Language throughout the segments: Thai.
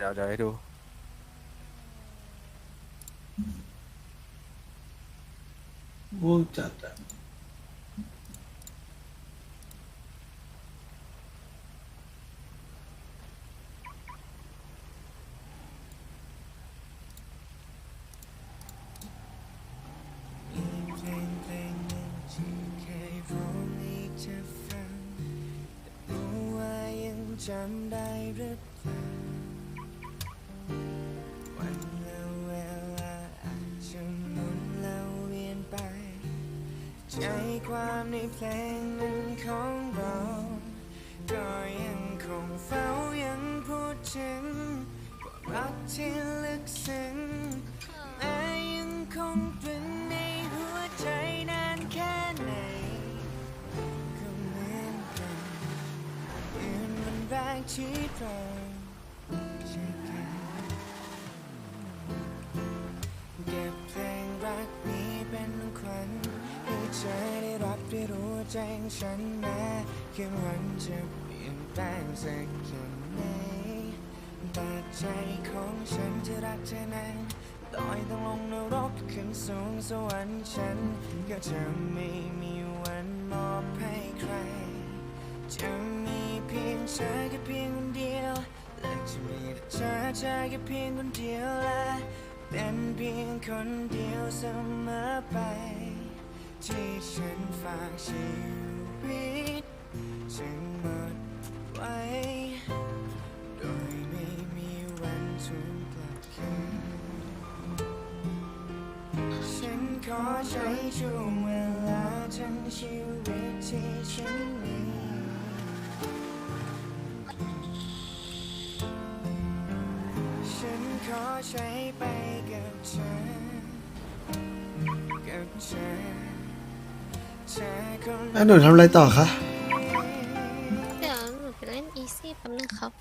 เดี๋ยวเดี๋ยวให้ดูง่วงจัดอะมีเพลงเพลงหนึ่งที่เคยร้องให้เธอฟังแต่รู้ว่ายังจำได้หรือเปล่า เพลงนั้นของเราก็ยังคงเฝ้ายังพูดถึงความรักที่ลึกซึ้งแม้ยังคงตรึงในหัวใจนานแค่ไหนก็เหมือนกันยืนวันแรกที่เรา ใจงฉันแม้คืนวันจะเปลี่ยนแปลงสักแค่ไหนแต่ใจของฉันจะรักเธอนั้นต่อยต้องลงนรกขึ้นสูงสวรรค์ฉัน ก็จะไม่มีวันมอบให้ใคร จะมีเพียงเธอแค่เพียงคนเดียว และจะมีแต่เธอเธอแค่เพียงคนเดียวและเป็นเพียงคนเดียวเสมอไป ที่ฉันฝากชีวิตฉันหมดไว้ โดยไม่มีวันทูลกลับคืนฉันขอใช้ช่วงเวลาทั้งชีวิตที่ฉัน แล้วหนูทำอะไรต่อคะ เดี๋ยวหนูไปเล่นอีซี่แป๊บนึงครับ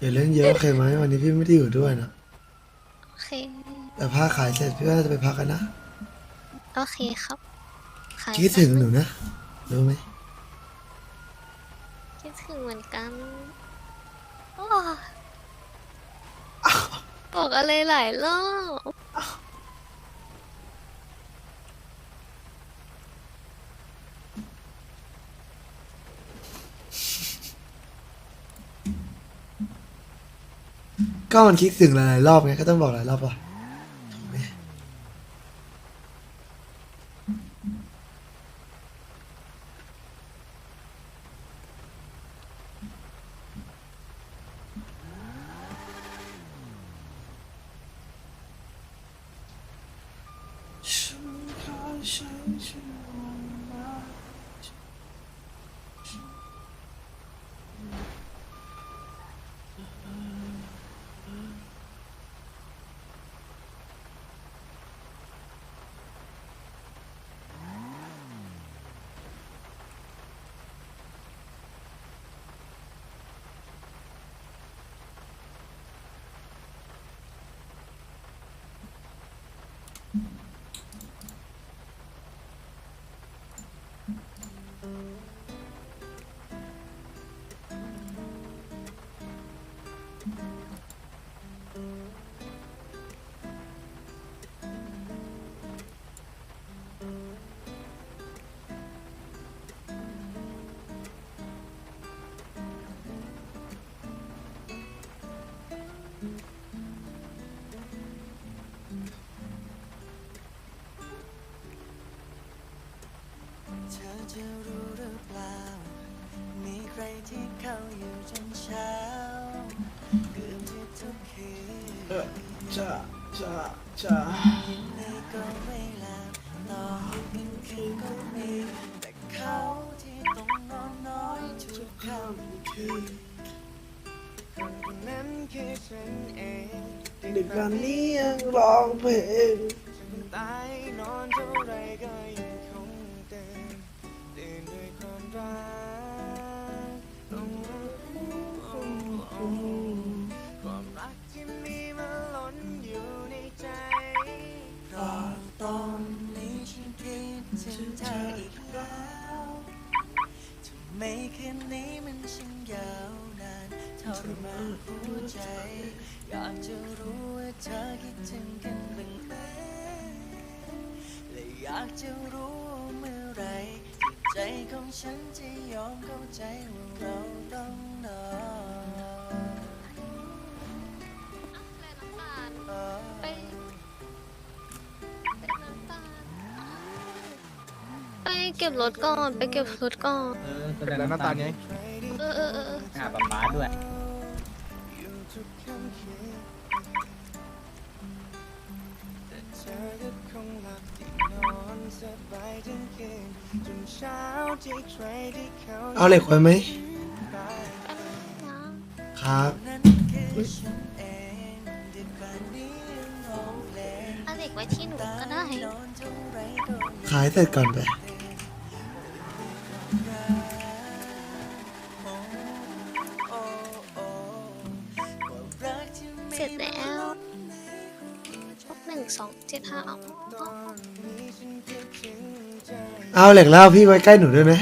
อย่าเล่นเยอะโอเคไหมวันนี้พี่ไม่ได้อยู่ด้วยนะ โอเค แต่ผ้าขายเสร็จพี่ก็จะไปพักกันนะ โอเคครับขายคิดถึงหนูนะ รู้ไหม คิดถึงเหมือนกันโอ้บอกอะไรหลายรอบ ก็มันคิดถึงหลายๆรอบไงก็ต้องบอกหลายรอบป่ะถูกไหม เธอ จะรู้หรือเปล่า มีใครที่เขาอยู่จนเช้าเกือบที่ทุกคืเออนจ้าจ้าจ้ายินดีก็ไม่หลับต่อให้เป็นคืนก็มีแต่เขาที่ต้องนอนน้อยทุกค่ำคืนคนคนนั้นคือฉันเองดึกวันนี้ยังร้องเพลง จะรู้ว่าเมื่อไหรที่ใจของฉันจะยอมเข้าใจว่าเราต้องนอนไปไปน้ำตาลไปเก็บรถก่อน ไปเก็บรถก่อน เออแสดงน้ำตาลไงเออเออเออหาป๊าป๊าด้วยแต่ เช้าที่ใครที่เขาเอาเหล็กไว้ไหมไปแป๊บนึงนะครับนั้นคือฉันเองที่ป่านนี้ยังร้องเพลงเอาเด็กไว้ที่หนูก็ได้นอนเท่าไรก็ไม่ขายเสร็จก่อนไปโอ้โอ้ความรักที่ไม่เสร็จแล้วพบหนึ่งสองเจ็ดห้าเอาตอน เอาเหล็กแล้วพี่ไว้ใกล้หนูด้วยไหม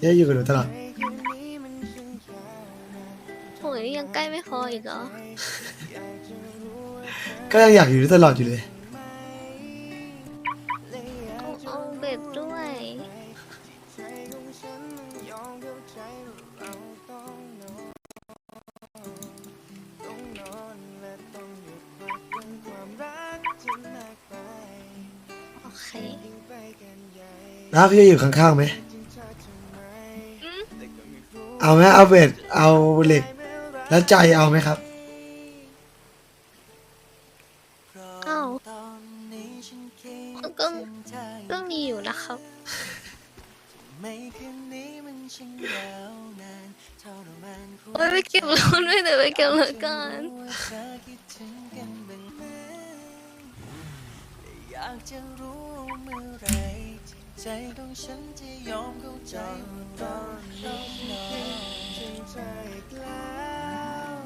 จะได้อยู่กับหนูตลอดในคืนนี้มันช่างยาวนานโอ้ยยังใกล้ไม่พออีกเหรออยากจะรู้ว่าเธอก็ยังอยากอยู่ด้วยตลอดอยู่เลย แล้วพี่จะอยู่ข้างๆไหมจริงเธอทำไมอืมแต่ก็ไม่รู้เอาไหมเอาเบ็ดเอาเหล็ก แล้วใจเอาไหมครับ อ้าวตอนนี้ฉันคิดก็ถึงเธอก็มีอยู่นะครับไม่คืนนี้มันช่างยาวนานทรมานหัวโอ้ยไปเก็บรถด้วยเดี๋ยวไปเก็บรถก่อนเธอคิดถึงกันบ้างไหมและอยากจะรู้เมื่อไหรที่ ใจของฉันจะยอมเข้าใจว่าตอนนี้ฉันใจอีกแล้ว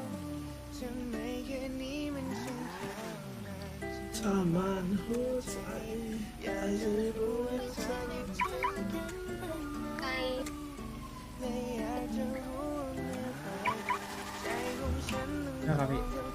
ทำไมแคืนนี้มันช่างยาวนานชอบมันหัวใจอยากจะรู้ว่าเธอคิดถึงกันไหมไกลและอยากจะรู้ว่าเมื่อไหร่ใจของฉันมันยอม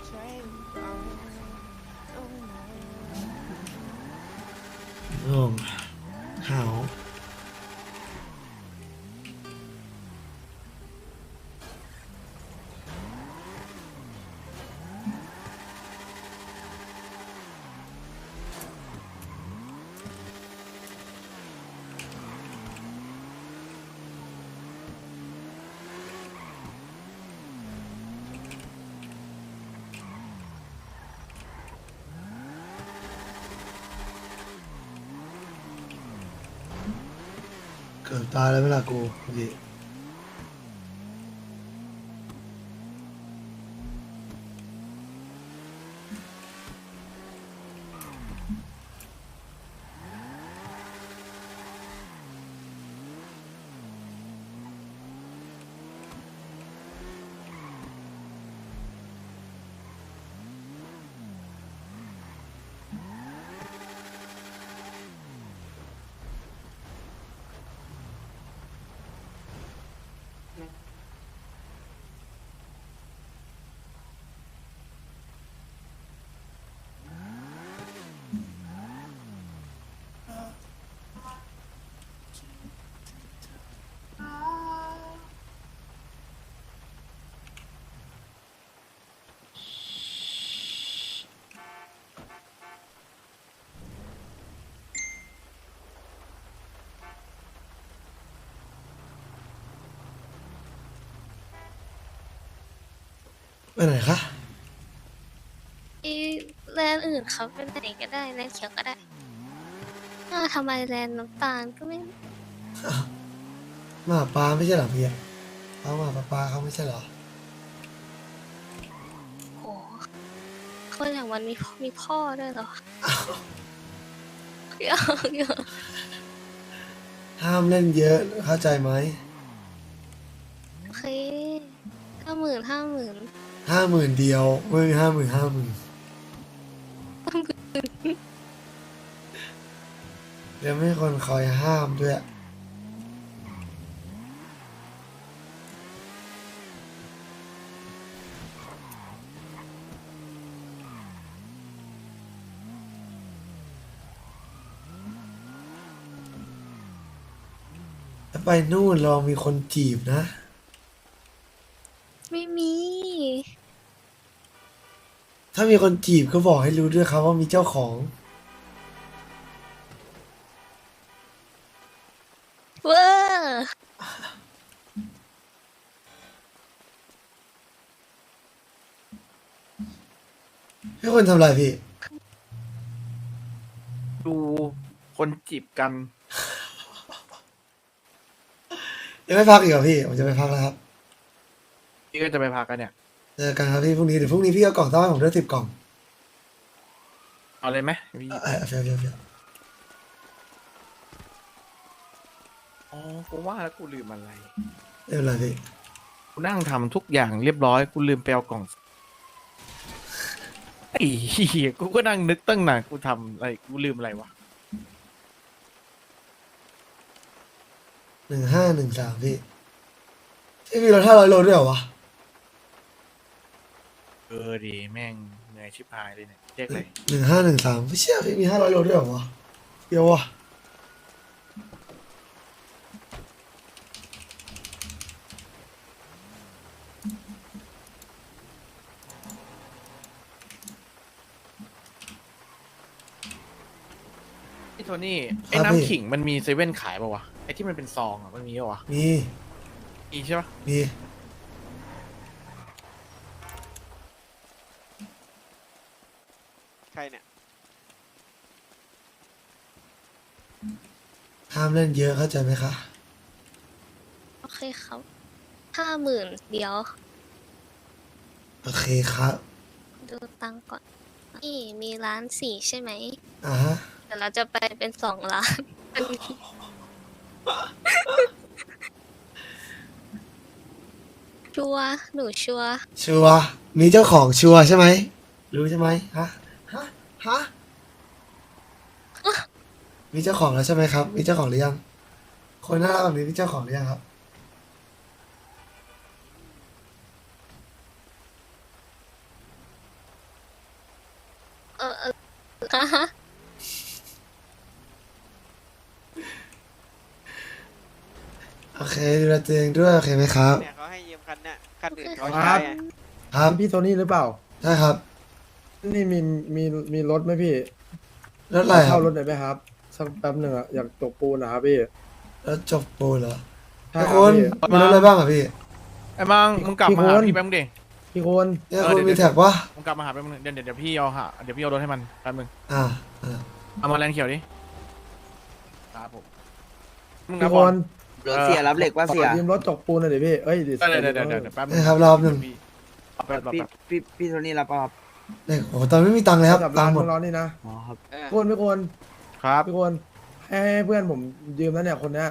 ตายแล้วเวลากูดี ไปไหนคะอีแลนด์อื่นครับเป็นไหนก็ได้แลนด์เขียวก็ได้อ้าวทำไมแลนด์น้ำตาลก็ไม่หมาปลาไม่ใช่เหรอพี่เอาหมาปลาปลาเขาไม่ใช่เหรอโหคนอย่างมันมีพ่อมีพ่อด้วยเหรอเดี๋ยวเดี๋ยวห้ามเล่นเยอะเข้าใจไหมโอเคห้าหมื่นห้าหมื่น ห้าหมื่นเดียวไม่ห้าหมื่นห้าหมื่นเดี๋ยวไม่คนคอยห้ามด้วยไปนู่นลองมีคนจีบนะามีคนจีบก็บอกให้รู้ด้วยครับว่ามีเจ้าของ เวอร์ให้คนทำอะไรพี่ ดูคนจีบกัน ยังไม่พักอีกเหรอพี่ ผมจะไปพักแล้วครับ พี่ก็จะไปพักกันเนี่ย เจอกันครับพี่พรุ่งนี้เดี๋ยวพรุ่งนี้พี่เอากล่องต้อนให้ผมด้วยสิบกล่องเอาเลยไหมพี่เออเฟียวเฟียวเฟียวอ๋อกูว่าแล้วกูลืมอะไรไม่เป็นไรพี่กูนั่งทำทุกอย่างเรียบร้อย กูลืมไปเอากล่องไอ้เหี้ยกูก็นั่งนึกตั้งนานกูทำอะไรกูลืมอะไรวะหนึ่งห้าหนึ่งสามพี่พี่มีรถห้าร้อยโลด้วยเหรอวะ เออดีแม่งเหนื่อยชิบหายเลยเนี่ยเรียกเลยหนึ่งห้าหนึ่งสามไม่เชื่อพี่มีห้าร้อยโลด้วยเหรอวะเดี๋ยววะพี่โทนี่ไอ้น้ำขิงมันมีเซเว่นขายป่าวะไอ้ที่มันเป็นซองอะมันมีป่าวะมีมีใช่ปะมี ใครเนี่ย ห้าม เล่นเยอะเข้าใจไหมคะ โอเคครับห้าหมื่นเดี๋ยว โอเคครับดูตังค์ก่อน นี่มีร้านสี่ใช่ไหมอ่าฮะเดี๋ยวเราจะไปเป็นสองล้านชัวร์หนูชัวร์ชัวร์มีเจ้าของชัวร์ใช่ไหมรู้ใช่ไหมฮะฮะฮะ มีเจ้าของแล้วใช่ไหมครับ มีเจ้าของหรือยัง คนน่ารักแบบนี้มีเจ้าของหรือยังครับ เออเออฮะโอเคดูแลตัวเองด้วยโอเคไหมครับ เนี่ยเขาให้ยืมคันเนี่ยคันอื่นเขาครัใช้บไงครับ พี่โทนี่หรือเปล่า ใช่ครับนี่มีมีมีรถไหมพี่ รถอะไรครัเช่าบ รถหน่อยไหมครับ สักแป๊บหนึ่งอะอยากตกปูนนะครับพี่รถจบปูนเหรอใช่แล้วครัคุบณพี่ มีรถอะไรบ้างอะพี่ไอ้มังมึงกลับมาหาพี่พี่คน แป๊บนึงดิ พี่คนเนี่ยเออคุณเดี๋ยวมีแท็กวะมึงกลับมาหาแป๊บนึงเดี๋ยวเดี๋ยวเดี๋ยวพี่เอาหาเดี๋ยวพี่เอารถให้มันแป๊บนึงอ่าอ่าเอามาแลนด์เขียวดิครับผมมึงพี่นะคบอลนเออเสียรับเหล็กว่าขอเสียยืมรถจกปูนหน่อยดิพี่เอ้ยดิเดี๋ยวเดี๋ยวเดี๋ยวเดี๋ยวเดี๋ยวแป๊บนึงนี่ครับรอบหนึ่งพี่เอาแป๊บแป๊บพี่แป๊บพี่พี่โทนี่รับป่ะครับเนี่ยโอ้โหตอนไม่มีตังค์เลยครับกับตัร้างนค์หมด ร้อนนี่นะอ๋อครับเออพี่คนพี่ คนครับพี่คนให้ให้เพื่อนผมยืมแล้วเนี่ยคนเนี้ย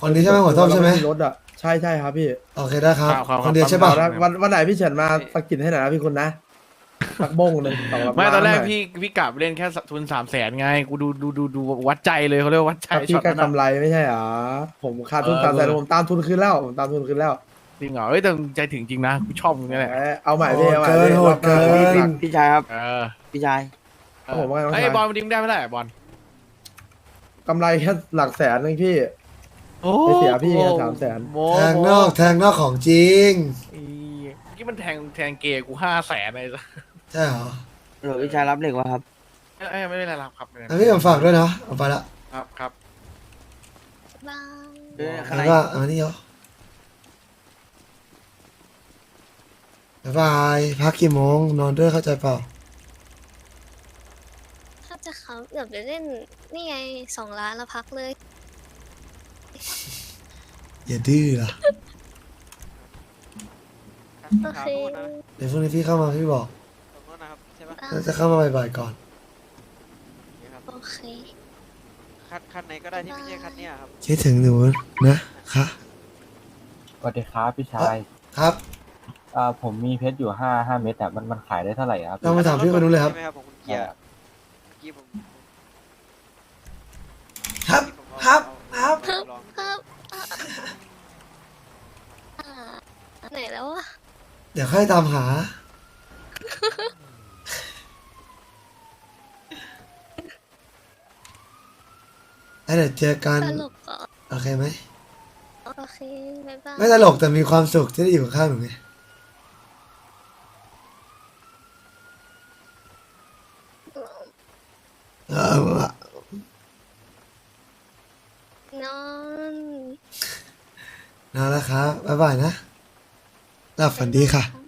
คนนี้ใช่ไหมหัวต้มใช่ไหมรถอะใช่ใช่ครับพี่โอเคได้ครับ ครับครับ คนเดียวใช่ป่ะเอาละวันวันไหนพี่เฉินมาสกินให้หน่อยนะพี่คนนะสักบงหนึ่งสองไม่ตอนแรกล้าหยพี่พี่กลับเล่นแค่ทุนสามแสนไงกูดูดูดูดูวัดใจเลยเขาเรียกว่าวัดใจครับพี่ช็อตก็นั้นอะกำไรไม่ใช่เหรอผมขาดทุนเออสามแสนผมตามทุนคืนแล้วผมตามทุนคืนแล้วจริงเหรอเฮ้ยแต่มึงใจถึงจริงนะกูชอบมึงนี่แหละเอ้ยเอาใหม่พี่เอาใหม่โหดเกินพี่โหดเกินรอบหาพี่พี่ชายครับ เออพี่ชายครับผมว่าไงน้องไอ้ยชายบอลมันดิ้งได้ไม่ได้อะบอล กำไรแค่หลักแสนนึงพี่ โอ้ไม่เสียพี่ไง300,000 โม้แทงนอกแทงนอกของจริง อีเมื่อกี้มันแทงแทงเกย์กูห้าแสนเลยจ้ะใช่เหรอเออพี่ชายรับเหล็กว่าครับ เอ้ยไม่เป็นไรหรอกครับไม่เป็นไรแล้วพี่ผมฝากด้วยนะเอาไปละครับครับบายเออข้างในแล้วก็อันนี้เหรอบ๊ายบายพักกี่โมงนอนด้วยเข้าใจเปล่า ถ้าจะเขาเดี๋ยวไปเล่นนี่ไงสองล้านแล้วพักเลย อย่าดื้อล่ะโอทางเคนู้นนะเดี๋ยวพรุ่งนี้พี่เข้ามาพี่บอกตรงนู้นนะครับใช่ปะได้น่าจะเข้ามาบ่ายๆก่อน นี่ครับโอเค คันคันไหนก็ได้ที่ไม่ใช่คันเนี้ยครับ คิดถึงหนูนะคะสวัสดีครับพี่ชายครับอ่าผมมีเพชรอยู่ห้าห้าเม็ดแต่มันมันขายได้เท่าไหร่ครับเรามาถามพี่คนนู้นเลยครับ ใช่ไหมครับผมคุณเกียร์เมื่อี้ผมครับ ผมเอครับครับครับไหนแล้วอะเดี๋ยวค่อยตามหา ไอ้เดี๋ยวเจอกันโอเคไหม โอเคบายบไม่ตลกแต่มีความสุขที่ได้อยู่ข้างๆหนูไงายบายนะหลับฝันดีค่ะ